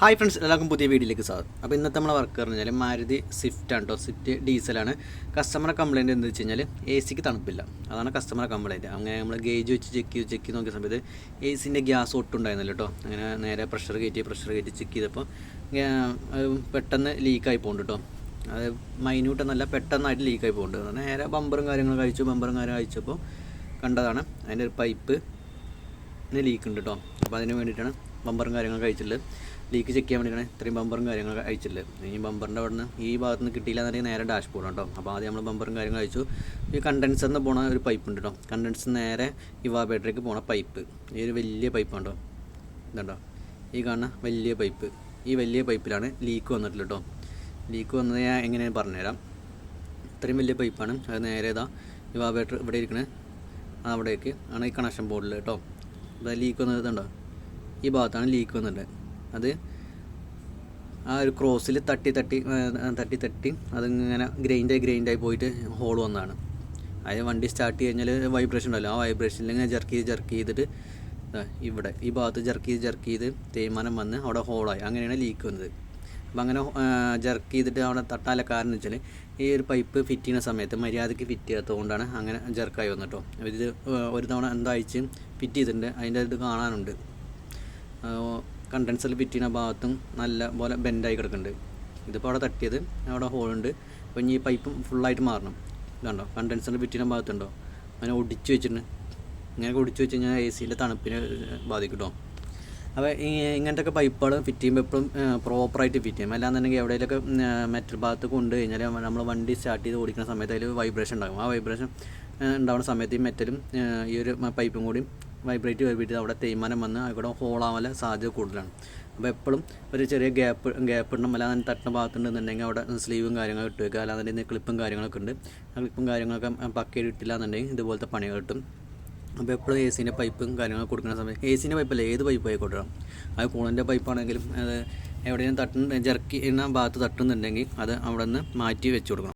Hi friends എല്ലാവർക്കും പുതിയ വീഡിയോയിലേക്ക് സ്വാഗതം. അപ്പോൾ ഇന്നത്തെ നമ്മളെ വർക്ക് പറഞ്ഞാൽ മാരുതി സ്വിഫ്റ്റ് ആണ് കേട്ടോ. സ്വിഫ്റ്റ് ഡീസലാണ് കസ്റ്റമറെ കംപ്ലയിന്റ് എന്ന് വെച്ച് കഴിഞ്ഞാൽ എ സിക്ക് തണുപ്പില്ല. അതാണ് കസ്റ്റമറെ കംപ്ലയിന്റ് അങ്ങനെ നമ്മൾ ഗേജ് വെച്ച് ചെക്ക് ചെയ്ത് ചെക്ക് ചെയ്ത് നോക്കിയ സമയത്ത് എ സിന്റെ ഗ്യാസ് ഒട്ടും ഉണ്ടായിരുന്നില്ല കേട്ടോ. അങ്ങനെ നേരെ പ്രഷർ കയറ്റി പ്രഷർ കയറ്റി ചെക്ക് ചെയ്തപ്പോൾ പെട്ടെന്ന് ലീക്കായി പോകുന്നുണ്ട് കേട്ടോ. അത് മൈന്യൂട്ട് എന്നല്ല പെട്ടെന്നായിട്ട് ലീക്കായി പോകുന്നുണ്ട് നേരെ ബമ്പറും കാര്യങ്ങളും കഴിച്ചു. ബമ്പറും കാര്യം കഴിച്ചപ്പോൾ കണ്ടതാണ് അതിന്റെ ഒരു പൈപ്പ് ലീക്ക് ഉണ്ട് കേട്ടോ. അപ്പോൾ അതിന് വേണ്ടിയിട്ടാണ് ബമ്പറും കാര്യങ്ങളും കഴിച്ചിട്ടുള്ളത്. ലീക്ക് ചെക്ക് ചെയ്യാൻ വേണ്ടിയിട്ടാണ് ഇത്രയും ബമ്പറും കാര്യങ്ങളും അയച്ചിട്ടുള്ളത് ഇനി ബമ്പറിന്റെ അവിടെ നിന്ന് ഈ ഭാഗത്ത് നിന്ന് കിട്ടിയില്ല നേരെ ഡാഷ് ബോർഡ് കേട്ടോ അപ്പോൾ ആദ്യം നമ്മൾ ബമ്പറും കാര്യങ്ങൾ അയച്ചു ഈ കണ്ടൻസറിന്ന് പോണ ഒരു പൈപ്പ് ഉണ്ട് കേട്ടോ കണ്ടൻസർ നേരെ ഇവാബേറ്ററിലേക്ക് പോണ പൈപ്പ് ഈ ഒരു വലിയ പൈപ്പ് ഉണ്ടോ ഇതുണ്ടോ ഈ കാണുന്ന വലിയ പൈപ്പ് ഈ വലിയ പൈപ്പിലാണ് ലീക്ക് വന്നിട്ടുള്ളത് കേട്ടോ ലീക്ക് വന്നത് ഞാൻ എങ്ങനെയാണ് പറഞ്ഞുതരാം. ഇത്രയും വലിയ പൈപ്പാണ് അത് നേരെ ഇതാ ഇവാബേറ്റർ ഇവിടെ ഇരിക്കണേ. അവിടേക്ക് ആണ് ഈ കണക്ഷൻ ബോർഡിൽ കേട്ടോ ലീക്ക് വന്നത് ഇതുണ്ടോ ഈ ഭാഗത്താണ് ലീക്ക് വന്നിട്ട് അത് ആ ഒരു ക്രോസിൽ തട്ടി തട്ടി തട്ടി തട്ടി അതിങ്ങനെ ഗ്രൈൻഡായി ഗ്രൈൻഡായി പോയിട്ട് ഹോൾ വന്നതാണ്. അതായത് വണ്ടി സ്റ്റാർട്ട് കഴിഞ്ഞാൽ വൈബ്രേഷൻ ഉണ്ടല്ലോ. ആ വൈബ്രേഷനിൽ ഇങ്ങനെ ജർക്ക് ചെയ്ത് ജർക്ക് ചെയ്തിട്ട് ഇവിടെ ഈ ഭാഗത്ത് ജർക്ക് ചെയ്ത് ജർക്ക് ചെയ്ത് തേയ്മാനം വന്ന് അവിടെ ഹോളായി അങ്ങനെയാണ് ലീക്ക് വന്നത്. അപ്പം അങ്ങനെ ജർക്ക് ചെയ്തിട്ട് അവിടെ തട്ടാല കാരണം വെച്ചാൽ ഈ ഒരു പൈപ്പ് ഫിറ്റ് ചെയ്യുന്ന സമയത്ത് മര്യാദയ്ക്ക് ഫിറ്റ് ചെയ്യാത്തതുകൊണ്ടാണ് അങ്ങനെ ജർക്കായി വന്നിട്ടോ ഇത് ഒരു തവണ എന്താഴ്ച ഫിറ്റ് ചെയ്തിട്ടുണ്ട്. അതിന്റെ ഇത് കാണാനുണ്ട്. കണ്ടൻസറിൽ ഫിറ്റ് ഭാഗത്തും നല്ല പോലെ ബെൻഡായി കിടക്കുന്നുണ്ട്. ഇതിപ്പോൾ അവിടെ തട്ടിയത് അവിടെ ഹോളുണ്ട് അപ്പോൾ ഇനി ഈ പൈപ്പും ഫുള്ളായിട്ട് മാറണം. ഇതുണ്ടോ? കണ്ടൻസറിൽ ഫിറ്റ് ഭാഗത്തുണ്ടോ? അങ്ങനെ ഒടിച്ച് വെച്ചിട്ടുണ്ട്. ഇങ്ങനെ ഒടിച്ച് വെച്ച് കഴിഞ്ഞാൽ എ സിയിലെ തണുപ്പിനെ ബാധിക്കും കേട്ടോ അപ്പോൾ ഇങ്ങനത്തെ ഒക്കെ പൈപ്പുകൾ ഫിറ്റ് ചെയ്യുമ്പോൾ എപ്പോഴും പ്രോപ്പറായിട്ട് ഫിറ്റ് ചെയ്യും അല്ലാന്നുണ്ടെങ്കിൽ എവിടെയെങ്കിലൊക്കെ മെറ്റൽ ഭാഗത്ത് കൊണ്ട് കഴിഞ്ഞാൽ നമ്മൾ വണ്ടി സ്റ്റാർട്ട് ചെയ്ത് ഓടിക്കുന്ന സമയത്ത് അതിൽ വൈബ്രേഷൻ ഉണ്ടാകും. ആ വൈബ്രേഷൻ ഉണ്ടാവുന്ന സമയത്ത് ഈ മെറ്റലും ഈ ഒരു പൈപ്പും കൂടി വൈബ്രേറ്റ് വൈബ്രേറ്റ് അവിടെ തേയ്മാനം വന്ന് അവിടെ ഹോളാവാൻ സാധ്യത കൂടുതലാണ്. അപ്പോൾ എപ്പോഴും ഒരു ചെറിയ ഗ്യാപ്പ് ഗ്യാപ്പ് ഇടണം. അല്ലാതെ തട്ടുന്ന ഭാഗത്തുണ്ടെന്നുണ്ടെങ്കിൽ അവിടെ സ്ലീവും കാര്യങ്ങളും ഇട്ട് വെക്കുക. അല്ലാതെ ക്ലിപ്പും കാര്യങ്ങളൊക്കെ ഉണ്ട്. ആ ക്ലിപ്പും കാര്യങ്ങളൊക്കെ പക്കയിൽ ഇട്ടില്ല എന്നുണ്ടെങ്കിൽ ഇതുപോലത്തെ പണികൾ കിട്ടും. അപ്പോൾ എപ്പോഴും എ സീന്റെ പൈപ്പും കാര്യങ്ങളൊക്കെ കൊടുക്കുന്ന സമയത്ത് എ സിന്റെ പൈപ്പല്ല ഏത് പൈപ്പ് ആയിക്കോട്ടെ അത് കൂളിന്റെ പൈപ്പാണെങ്കിലും അത് എവിടെയും തട്ടുന്ന ജർക്കി എന്ന ഭാഗത്ത് തട്ടുന്നുണ്ടെങ്കിൽ അത് അവിടെ നിന്ന് മാറ്റി വെച്ച് കൊടുക്കണം.